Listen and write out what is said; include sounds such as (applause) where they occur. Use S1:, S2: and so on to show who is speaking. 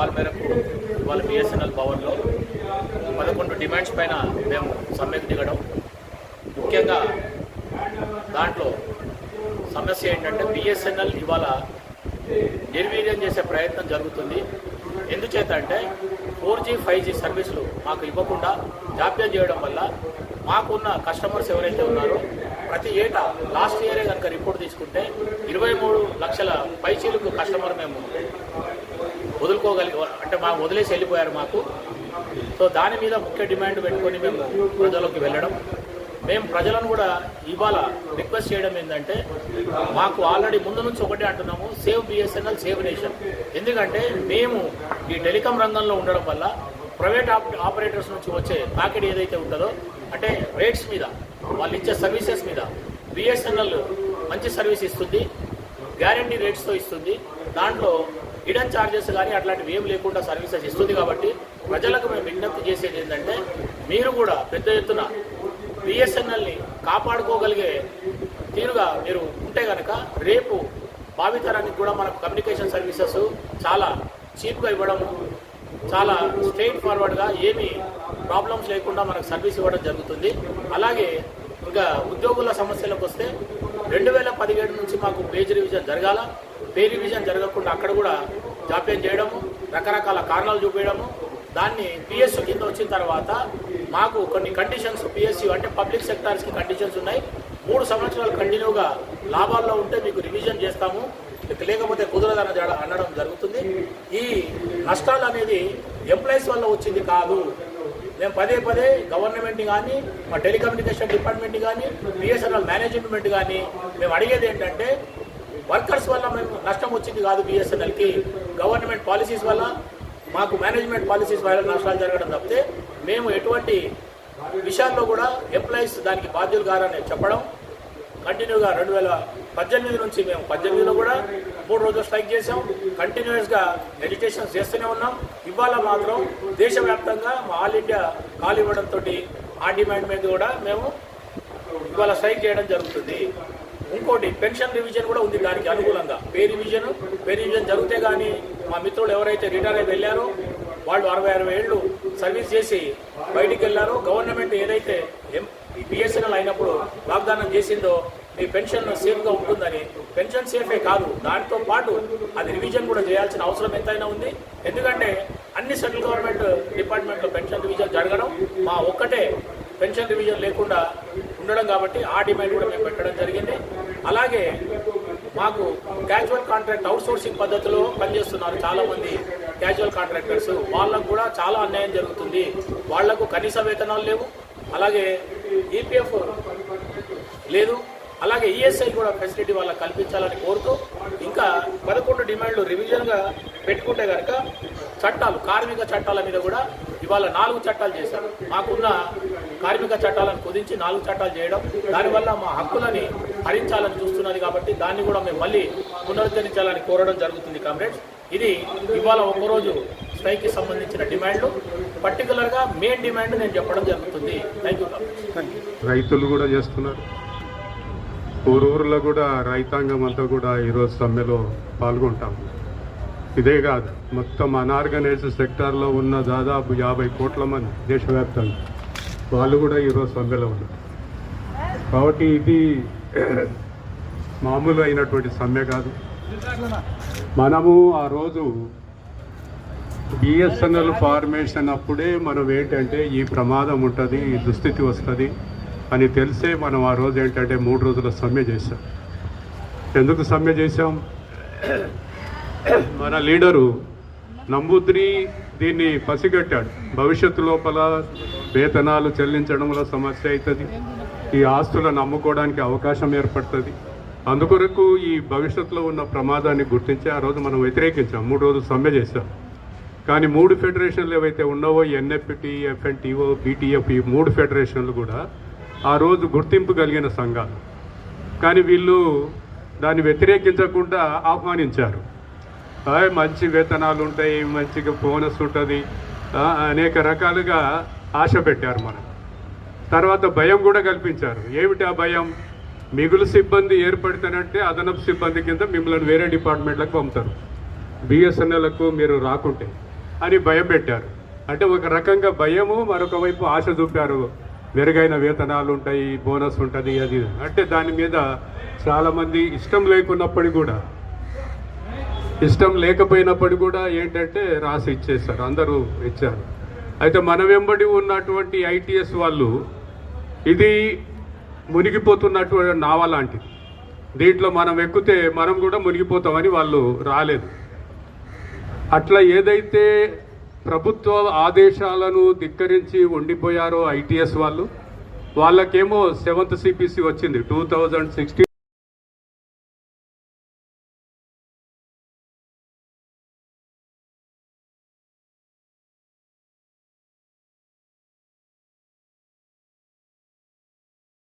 S1: All మేరకు ఇవాళ BSNL భవన్లో పదకొండు డిమాండ్స్ పైన మేము సమ్మెకు దిగడం. ముఖ్యంగా దాంట్లో సమస్య ఏంటంటే బిఎస్ఎన్ఎల్ ఇవాళ నిర్వీర్యం చేసే ప్రయత్నం జరుగుతుంది. ఎందుచేత అంటే ఫోర్ జీ ఫైవ్ జీ సర్వీసులు మాకు ఇవ్వకుండా జాప్యం చేయడం వల్ల మాకున్న కస్టమర్స్ ఎవరైతే ఉన్నారో ప్రతి ఏటా లాస్ట్ ఇయరే కనుక రిపోర్ట్ తీసుకుంటే ఇరవై మూడు లక్షల పైచీలకు కస్టమర్ మేము వదులుకోగలిగి అంటే మాకు వదిలేసి వెళ్ళిపోయారు మాకు. సో దాని మీద ముఖ్య డిమాండ్ పెట్టుకొని మేము ప్రజల్లోకి వెళ్ళడం. మేము ప్రజలను కూడా ఇవాళ రిక్వెస్ట్ చేయడం ఏంటంటే మాకు ఆల్రెడీ ముందు నుంచి ఒకటే అంటున్నాము సేవ్ బిఎస్ఎన్ఎల్ సేవ్ నేషన్. ఎందుకంటే మేము ఈ టెలికాం రంగంలో ఉండడం వల్ల ప్రైవేట్ ఆప్ ఆపరేటర్స్ నుంచి వచ్చే ప్యాకెట్ ఏదైతే ఉంటుందో అంటే రేట్స్ మీద వాళ్ళు ఇచ్చే సర్వీసెస్ మీద బిఎస్ఎన్ఎల్ మంచి సర్వీస్ ఇస్తుంది గ్యారంటీ రేట్స్తో ఇస్తుంది. దాంట్లో హిడెన్ ఛార్జెస్ కానీ అట్లాంటివి ఏం లేకుండా సర్వీసెస్ ఇస్తుంది కాబట్టి ప్రజలకు మేము విజ్ఞప్తి చేసేది ఏంటంటే మీరు కూడా పెద్ద ఎత్తున బిఎస్ఎన్ఎల్ని కాపాడుకోగలిగే తీరుగా మీరు ఉంటే కనుక రేపు భావితరానికి కూడా మనకు కమ్యూనికేషన్ సర్వీసెస్ చాలా చీప్గా ఇవ్వడము చాలా స్ట్రైట్ ఫార్వర్డ్గా ఏమీ ప్రాబ్లమ్స్ లేకుండా మనకు సర్వీస్ ఇవ్వడం జరుగుతుంది. అలాగే ఇంకా ఉద్యోగుల సమస్యలకు వస్తే రెండు వేల పదిహేడు నుంచి మాకు పేజ్ రివిజన్ జరగాల. పే రివిజన్ జరగకుండా అక్కడ కూడా జాప్యం చేయడము రకరకాల కారణాలు చూపించడము దాన్ని పిఎస్సి కింద వచ్చిన తర్వాత మాకు కొన్ని కండిషన్స్ పిఎస్సి అంటే పబ్లిక్ సెక్టార్స్కి కండిషన్స్ ఉన్నాయి. మూడు సంవత్సరాలు కంటిన్యూగా లాభాల్లో ఉంటే మీకు రివిజన్ చేస్తాము. లేకపోతే కుదరదన అనడం జరుగుతుంది. ఈ నష్టాలు అనేది ఎంప్లాయీస్ వల్ల వచ్చింది కాదు. మేము పదే పదే గవర్నమెంట్ కానీ మా టెలికమ్యూనికేషన్ డిపార్ట్మెంట్ కానీ బిఎస్ఎన్ఎల్ మేనేజ్మెంట్ కానీ మేము అడిగేది ఏంటంటే వర్కర్స్ వల్ల మేము నష్టం వచ్చింది కాదు బిఎస్ఎన్ఎల్కి. గవర్నమెంట్ పాలసీస్ వల్ల మాకు మేనేజ్మెంట్ పాలసీస్ వల్ల నష్టాలు జరగడం తప్పితే మేము ఎటువంటి విషయాల్లో కూడా ఎంప్లాయీస్ దానికి బాధ్యులు కారని చెప్పడం కంటిన్యూగా రెండు వేల పద్దెనిమిది నుంచి మేము పద్దెనిమిదిలో కూడా మూడు రోజులు స్ట్రైక్ చేసాం కంటిన్యూస్గా మెడిటేషన్స్ చేస్తూనే ఉన్నాం. ఇవాళ మాత్రం దేశవ్యాప్తంగా మా ఆల్ ఇండియా కాల్ ఇవ్వడంతో ఆ డిమాండ్ మీద కూడా మేము ఇవాళ స్ట్రైక్ చేయడం జరుగుతుంది. ఇంకోటి పెన్షన్ రివిజన్ కూడా ఉంది దానికి అనుకూలంగా. పే రివిజన్ పే రివిజన్ జరిగితే కానీ మా మిత్రులు ఎవరైతే రిటైర్ అయి వెళ్ళారో వాళ్ళు అరవై అరవై ఏళ్ళు సర్వీస్ చేసి బయటికి వెళ్ళారో గవర్నమెంట్ ఏదైతే ఎం బిఎస్ఎన్ఎల్ అయినప్పుడు వాగ్దానం చేసిందో మీ పెన్షన్ సేఫ్గా ఉంటుందని. పెన్షన్ సేఫే కాదు. దాంతో పాటు అది రివిజన్ కూడా చేయాల్సిన అవసరం ఎంతైనా ఉంది. ఎందుకంటే అన్ని సెంట్రల్ గవర్నమెంట్ డిపార్ట్మెంట్లో పెన్షన్ రివిజన్ జరగడం మా ఒక్కటే పెన్షన్ రివిజన్ లేకుండా ఉండడం కాబట్టి ఆ డిమాండ్ కూడా మేము పెట్టడం జరిగింది. అలాగే మాకు క్యాజువల్ కాంట్రాక్ట్ అవుట్సోర్సింగ్ పద్ధతిలో పనిచేస్తున్నారు చాలామంది క్యాజువల్ కాంట్రాక్టర్స్ వాళ్ళకు కూడా చాలా అన్యాయం జరుగుతుంది. వాళ్ళకు కనీస వేతనాలు లేవు. అలాగే ఈపీఎఫ్ లేదు. అలాగే ఈఎస్ఐ కూడా ఫెసిలిటీ వాళ్ళకి కల్పించాలని కోరుతూ ఇంకా పదకొండు డిమాండ్లు రివిజన్గా పెట్టుకుంటే కనుక చట్టాలు కార్మిక చట్టాల మీద కూడా ఇవాళ నాలుగు చట్టాలు చేశారు. మాకున్న కార్మిక చట్టాలను కుదించి నాలుగు చట్టాలు చేయడం దానివల్ల మా హక్కులని హరించాలని చూస్తున్నది కాబట్టి దాన్ని కూడా మేము మళ్ళీ పునరుద్ధరించాలని కోరడం జరుగుతుంది కామ్రేడ్స్. ఇది ఇవాళ ఒక్కరోజు స్ట్రైక్కి సంబంధించిన డిమాండ్లు. పర్టికులర్గా మెయిన్ డిమాండ్ నేను చెప్పడం జరుగుతుంది. థ్యాంక్ యూ
S2: రైతులు కూడా చేస్తున్నారు. ఊరూరులో కూడా రైతాంగం అంతా కూడా ఈరోజు సమ్మెలో పాల్గొంటాం. ఇదే కాదు మొత్తం అనార్గనైజ్డ్ సెక్టార్లో ఉన్న దాదాపు యాభై కోట్ల మంది దేశవ్యాప్తంగా వాళ్ళు కూడా ఈరోజు సమ్మెలో ఉన్నారు. కాబట్టి ఇది (clears throat) మామూలు అయినటువంటి సమ్మె కాదు. మనము ఆ రోజు బిఎస్ఎన్ఎల్ ఫార్మేషన్ అప్పుడే మనం ఏంటంటే ఈ ప్రమాదం ఉంటుంది ఈ దుస్థితి వస్తుంది. అని తెలిసే మనం ఆ రోజు ఏంటంటే మూడు రోజుల సమ్మె చేశాం. ఎందుకు సమ్మె చేశాం? మన లీడరు నంబూద్రి దీన్ని పసిగట్టాడు. భవిష్యత్తు లోపల వేతనాలు చెల్లించడంలో సమస్య అవుతుంది. ఈ ఆస్తులను అమ్ముకోవడానికి అవకాశం ఏర్పడుతుంది. అందుకొరకు ఈ భవిష్యత్తులో ఉన్న ప్రమాదాన్ని గుర్తించి ఆ రోజు మనం వ్యతిరేకించాం. మూడు రోజులు సమ్మె చేశాం. కానీ మూడు ఫెడరేషన్లు ఏవైతే ఉన్నావో ఎన్ఎఫ్టి ఎఫ్ఎన్టీఓ బీటీఎఫ్ ఈ మూడు ఫెడరేషన్లు కూడా ఆ రోజు గుర్తింపు కలిగిన సంఘాలు కానీ వీళ్ళు దాన్ని వ్యతిరేకించకుండా ఆహ్వానించారు. మంచి వేతనాలు ఉంటాయి మంచిగా బోనస్ ఉంటుంది అనేక రకాలుగా ఆశ పెట్టారు మనం తర్వాత భయం కూడా కల్పించారు. ఏమిటి ఆ భయం? మిగులు సిబ్బంది ఏర్పడితేనంటే అదనపు సిబ్బంది కింద మిమ్మల్ని వేరే డిపార్ట్మెంట్లకు పంపుతారు. బిఎస్ఎన్ఎల్కు మీరు రాకుంటే అని భయం పెట్టారు. అంటే ఒక రకంగా భయము మరొక వైపు ఆశ చూపారు. మెరుగైన వేతనాలు ఉంటాయి బోనస్ ఉంటుంది అది. అంటే దాని మీద చాలామంది ఇష్టం లేకున్నప్పటికీ కూడా ఇష్టం లేకపోయినప్పటికీ కూడా ఏంటంటే రాసి ఇచ్చేస్తారు అందరూ ఇచ్చారు. అయితే మన వెంబడి ఉన్నటువంటి ఐటీఎస్ వాళ్ళు ఇది మునిగిపోతున్నటువంటి నావ లాంటిది. దీంట్లో మనం ఎక్కితే మనం కూడా మునిగిపోతామని వాళ్ళు రాలేదు. అట్లా ఏదైతే ప్రభుత్వ ఆదేశాలను ధిక్కరించి ఉండిపోయారో ఐటీఎస్ వాళ్ళు. వాళ్ళకేమో సెవెంత్ సిపిసి వచ్చింది టూ థౌజండ్ సిక్స్టీన్